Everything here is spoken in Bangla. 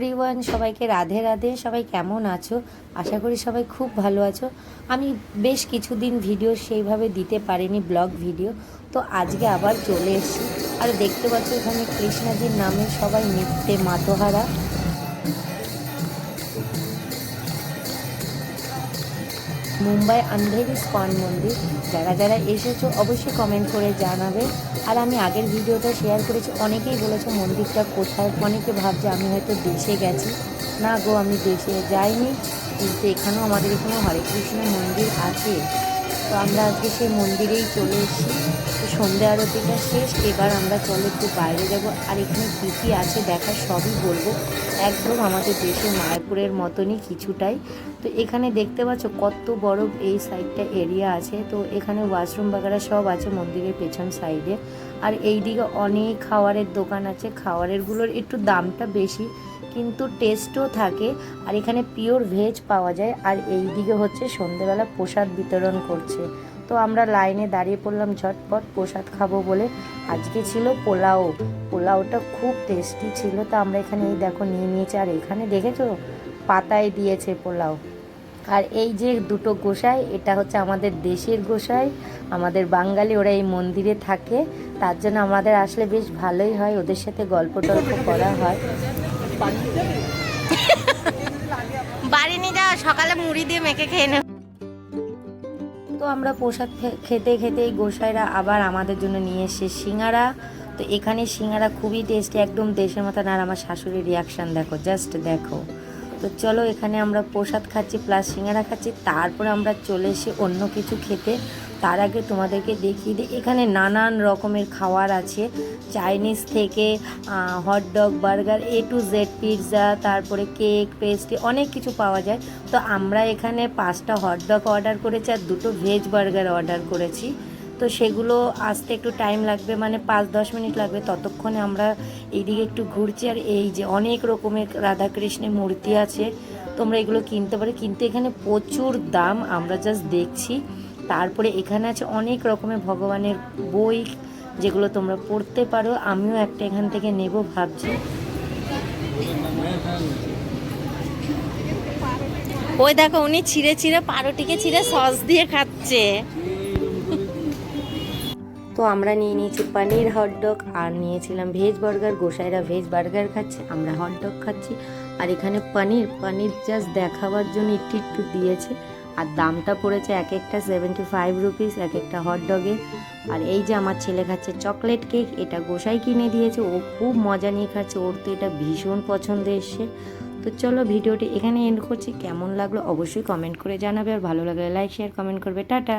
এভরিওয়ান সবাইকে রাধে রাধে, সবাই কেমন আছো? আশা করি সবাই খুব ভালো আছো। আমি বেশ কিছুদিন ভিডিও সেইভাবে দিতে পারিনি ব্লগ ভিডিও তো আজকে আবার চলে এসেছি। আর দেখতে পাচ্ছ এখানে কৃষ্ণাজির নামে সবাই নৃত্যে মাতোহারা। মুম্বাই আন্ধেরি স্কন মন্দির। যারা যারা এসেছ অবশ্যই কমেন্ট করে জানাবে। আর আমি আগের ভিডিওটা শেয়ার করেছি, অনেকেই বলেছে মন্দিরটা কোথায়? অনেকে ভাবছে আমি হয়তো দেশে গেছি। না গো, আমি দেশে যাইনি। কিন্তু এখানেও আমাদের এখানে হরে কৃষ্ণ মন্দির আছে। তো আমরা আজকে সেই মন্দিরেই চলে এসেছি। তো সন্ধ্যে আরতিটা শেষ। এবার আমরা চলো একটু বাইরে যাব। আর এখানে কী কী আছে দেখা সবই বলব। একদম আমাদের দেশের মায়াপুরের মতনই কিছুটাই। তো এখানে দেখতে পাচ্ছ কত বড় এই সাইডটা এরিয়া আছে। তো এখানে ওয়াশরুম বাগারা সব আছে মন্দিরের পেছন সাইডে আর এই দিকে অনেক খাবারের দোকান আছে। খাবারেরগুলোর একটু দামটা বেশি, কিন্তু টেস্টও থাকে। আর এখানে পিওর ভেজ পাওয়া যায়। আর এই দিকে হচ্ছে সন্ধেবেলা প্রসাদ বিতরণ করছে। তো আমরা লাইনে দাঁড়িয়ে পড়লাম, ঝটপট প্রসাদ খাব বলে। আজকে ছিল পোলাও। পোলাওটা খুব টেস্টি ছিল। তো আমরা এখানে এই দেখো নিয়ে নিয়েছি। আর এখানে দেখেছ? পাতায় দিয়েছে পোলাও। আর এই যে দুটো গোসাই এটা হচ্ছে আমাদের দেশের গোসাই। আমাদের বাঙালি ওরা এই মন্দিরে থাকে। তার জন্য আমাদের আসলে বেশ ভালোই হয়। ওদের সাথে গল্প টল্প করা হয়। বাড়ি নিয়ে যাও সকালে মুড়ি দিয়ে মেখে খেয়ে নেব তো আমরা প্রসাদ খেতে খেতে এই গোসাইরা আবার আমাদের জন্য নিয়ে এসে সিঙ্গারা। তো এখানে সিঙ্গারা খুবই টেস্টি একদম দেশের মতন। আর আমার শাশুড়ির রিয়াকশান দেখো জাস্ট দেখো। তো চলো এখানে আমরা প্রসাদ খাচ্ছি, প্লাস সিঙ্গারা খাচ্ছি। তারপরে আমরা চলে এসে অন্য কিছু খেতে। তার আগে তোমাদেরকে দেখিয়ে দিই, এখানে নানান রকমের খাবার আছে। চাইনিজ থেকে hot dog burger A to Z pizza তারপরে কেক পেস্ট্রি অনেক কিছু পাওয়া যায়। তো আমরা এখানে পাঁচটা হট ডগ অর্ডার করেছি আর দুটো ভেজ বার্গার অর্ডার করেছি। তো সেগুলো আসতে একটু টাইম লাগবে মানে পাঁচ, দশ মিনিট লাগবে। ততক্ষণে আমরা এইদিকে একটু ঘুরছি। আর এই যে অনেক রকমের রাধাকৃষ্ণের মূর্তি আছে, তোমরা এগুলো কিনতে পারো। কিন্তু এখানে প্রচুর দাম, আমরা জাস্ট দেখছি। তারপরে এখানে আছে অনেক রকমের ভগবানের বই, যেগুলো তোমরা পড়তে পারো। আমিও একটা এখান থেকে নেব ভাবছি। ওই দেখো, উনি ছিঁড়ে ছিঁড়ে পারোটিকে ছিঁড়ে সস দিয়ে খাচ্ছে। তো আমরা নিয়ে নিয়েছি পনির হটডগ আর নিয়েছিলাম ভেজ বার্গার গোসাইরা ভেজ বার্গার খাচ্ছে, আমরা হটডগ খাচ্ছি। আর এখানে পনির পনির জাস্ট দেখাবার জন্য একটু একটু দিয়েছে, আর দামটা পড়েছে এক একটা সেভেন্টি ফাইভ রুপিস এক একটা হটডগের আর এই যে আমার ছেলে খাচ্ছে চকলেট কেক এটা গোসাই কিনে দিয়েছে, ও খুব মজা নিয়ে খাচ্ছে, ওর তো এটা ভীষণ পছন্দ এসছে তো চলো ভিডিওটি এখানে এন্ড করছি, কেমন লাগল অবশ্যই কমেন্ট করে জানাবে, আর ভালো লাগলে লাইক শেয়ার কমেন্ট করবে, টাটা!